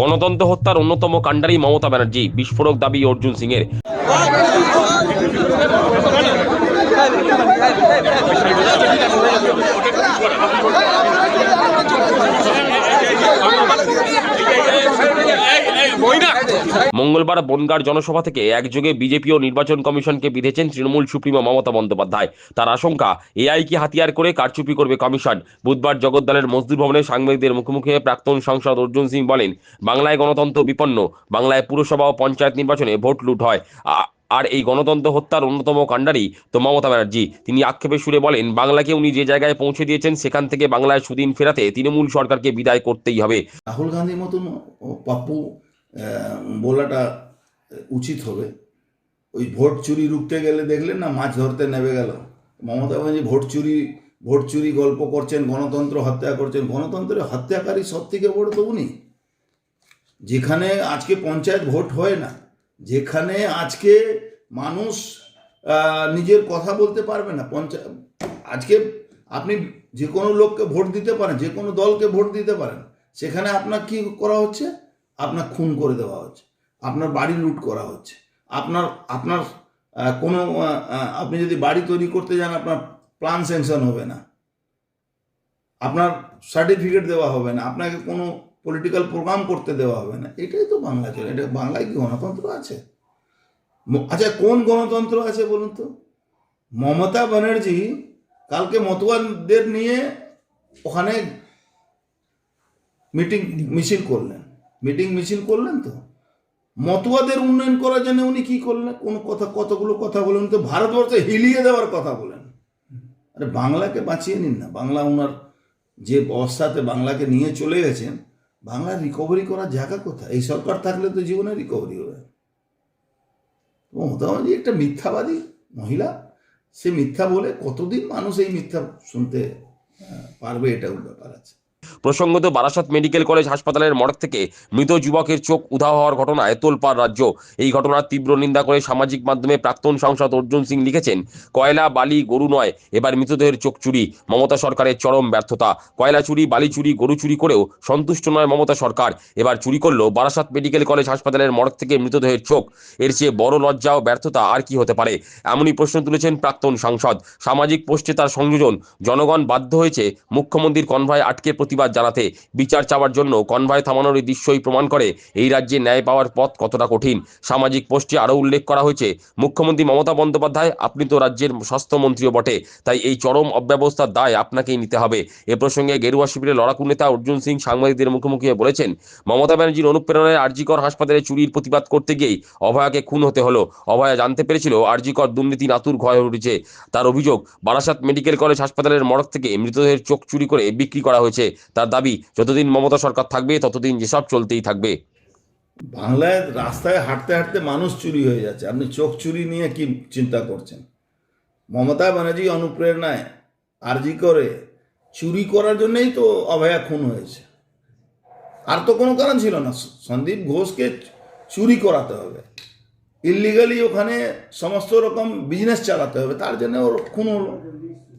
গণতন্ত্র হত্যার অন্যতম কাণ্ডারি মমতা ব্যানার্জি বিস্ফোরক দাবি অর্জুন সিং এর মঙ্গলবার বনগাঁর জনসভা থেকে একযোগে বিজেপি ও নির্বাচন কমিশনকে বিধেছেন তৃণমূল সুপ্রিমো মমতা বন্দ্যোপাধ্যায়। তার আশঙ্কা এআইকে হাতিয়ার করে কারচুপি করবে কমিশন। বুধবার জগদ্দলের মজদুর ভবনে সাংবাদিকদের মুখোমুখি প্রাক্তন সাংসদ অর্জুন সিং বলেন, বাংলায় গণতন্ত্র বিপন্ন, বাংলায় পুরসভা ও পঞ্চায়েত নির্বাচনে ভোট লুট হয়। আর এই গণতন্ত্র হত্যার অন্যতম কাণ্ডারি তো মমতা ব্যানার্জি। তিনি আক্ষেপে সুরে বলেন, বাংলাকে উনি যে জায়গায় পৌঁছে দিয়েছেন, সেখান থেকে বাংলায় সুদিন ফেরাতে তৃণমূল সরকারকে বিদায় করতেই হবে। রাহুল গান্ধীর মতন পাপ্পু বলাটা উচিত হবে। ওই ভোট চুরি রুখতে গেলে দেখলেন না, মাছ ধরতে নেমে গেল। মমতা ব্যানার্জি ভোট চুরি ভোট চুরি গল্প করছেন, গণতন্ত্র হত্যা করছেন। গণতন্ত্রের হত্যাকারী সব থেকে বড় তো উনি। যেখানে আজকে পঞ্চায়েত ভোট হয় না, যেখানে আজকে মানুষ নিজের কথা বলতে পারবে না। পঞ্চায়েত আজকে আপনি যে কোনো লোককে ভোট দিতে পারেন, যে কোনো দলকে ভোট দিতে পারেন, সেখানে আপনার কি করা হচ্ছে? আপনার খুন করে দেওয়া হচ্ছে, আপনার বাড়ি লুট করা হচ্ছে, আপনার আপনার কোনো আপনি যদি বাড়ি তৈরি করতে যান, আপনার প্ল্যান স্যাংশন হবে না, আপনার সার্টিফিকেট দেওয়া হবে না, আপনাকে কোনো পলিটিক্যাল প্রোগ্রাম করতে দেওয়া হবে না, এটাই তো বাংলা চলে, এটা বাংলায় কি গণতন্ত্র আছে? আচ্ছা কোন গণতন্ত্র আছে বলুন তো? মমতা ব্যানার্জি কালকে মতুয়াদের নিয়ে ওখানে মিটিং, মিছিল করলেন। মিটিং মিছিল করলেন তো? মতুয়াদের উন্নয়ন করার জন্য উনি কি করলেন? কোন কথা, কতগুলো কথা বলেন তো? ভারতবর্ষে হিলিয়ে দেওয়ার কথা বলেন। আরে বাংলাকে বাঁচিয়ে নিন না। বাংলা ওনার যে অবস্থাতে বাংলাকে নিয়ে চলে গেছেন বাংলা রিকভারি করার জায়গা কোথায়? এই সরকার থাকলে তো জীবনে রিকভারি হবে। মমতা ব্যানার্জি একটা মিথ্যাবাদী মহিলা। সে মিথ্যা বলে কতদিন মানুষ এই মিথ্যা শুনতে পারবে? এটাও ব্যাপার আছে। প্রসঙ্গত বারাসাত মেডিকেল কলেজ হাসপাতালের মর্গ থেকে মৃত যুবকের চোখ উধাও হওয়ার ঘটনায় তোলপাড় রাজ্য। এই ঘটনার তীব্র নিন্দা করে সামাজিক মাধ্যমে প্রাক্তন সাংসদ অর্জুন সিং লিখেছেন, কয়লা, বালি, গরু নয়, এবার মৃতদেহের চোখ চুরি, মমতা সরকারের চরম ব্যর্থতা। কয়লা চুরি, বালি চুরি, গরু চুরি করেও সন্তুষ্ট নয় মমতা সরকার। এবার চুরি করল বারাসাত মেডিকেল কলেজ হাসপাতালের মর্গ থেকে মৃতদেহের চোখ। এর চেয়ে বড় লজ্জা ও ব্যর্থতা আর কি হতে পারে? এমনই প্রশ্ন তুলেছেন প্রাক্তন সাংসদ। সামাজিক পোস্টে তার সংযোজন, জনগণ বাধ্য হয়েছে মুখ্যমন্ত্রীর কনভয় আটকে প্রতিবাদ জানাতে বিচার চাওয়ার জন্য কনভয় থামানোর এই দৃশ্যই প্রমাণ করে এই রাজ্যে ন্যায় পাওয়ার পথ কতটা কঠিন। সামাজিক পোস্টে আরও উল্লেখ করা হয়েছে, মুখ্যমন্ত্রী মমতা বন্দ্যোপাধ্যায় আপনি তো রাজ্যের স্বাস্থ্যমন্ত্রীও বটে, তাই এই চরম অব্যবস্থার দায় আপনাকেই নিতে হবে। এ প্রসঙ্গে গেরুয়া শিবিরের লড়াকু নেতা অর্জুন সিং সাংবাদিকদের মুখোমুখি হয়ে বলেছেন, মমতা ব্যানার্জির অনুপ্রেরণায় আরজিকর হাসপাতালে চুরির প্রতিবাদ করতে গিয়েই অভয়াকে খুন হতে হলো। অভয়া জানতে পেরেছিল আরজিকর দুর্নীতি নাতুর ঘয় হয়ে উঠেছে। তার অভিযোগ, বারাসাত মেডিকেল কলেজ হাসপাতালের মর্গ থেকে মৃতদেহের চোখ চুরি করে বিক্রি করা হয়েছে। তার দাবি, যতদিন মমতা সরকার থাকবে, ততদিন যেসব চলতেই থাকবে। বাংলায় রাস্তায় হাঁটতে হাঁটতে মানুষ চুরি হয়ে যাচ্ছে। আপনি চোখ চুরি নিয়ে কি চিন্তা করছেন? মমতা ব্যানার্জি অনুপ্রেরণায় আরজি করে চুরি করার জন্যই তো অভয়া খুন হয়েছে। আর তো কোনো কারণ ছিল না। সন্দীপ ঘোষকে চুরি করাতে হবে। ইলিগালি ওখানে সমস্ত রকম বিজনেস চালাতে হবে। তার জন্য ওর খুন হলো।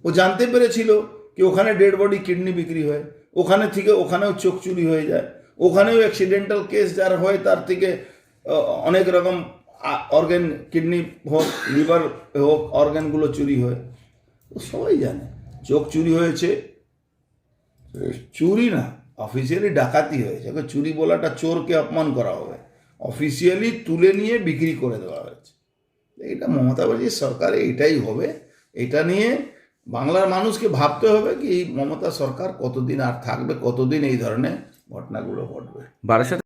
ও জানতে পেরেছিল কি ওখানে ডেড বডি কিডনি বিক্রি হয়। ওখানে থেকে ওখানেও চোখ চুরি হয়ে যায়। ওখানেও অ্যাক্সিডেন্টাল কেস যার হয়, তার থেকে অনেক রকম অর্গান কিডনি হোক লিভার হোক অর্গানগুলো চুরি হয়। তো সবাই জানে, চোখ চুরি হয়েছে। চুরি না অফিসিয়ালি ডাকাতি হয়েছে। চুরি বলাটা চোরকে অপমান করা হবে। অফিসিয়ালি তুলে নিয়ে বিক্রি করে দেওয়া হয়েছে। এটা মমতা ব্যানার্জির সরকারে এটাই হবে। এটা নিয়ে বাংলার মানুষকে ভাবতে হবে কি মমতা সরকার কতদিন আর থাকবে, কতদিন এই ধরনের ঘটনাগুলো ঘটবে। বারাসাত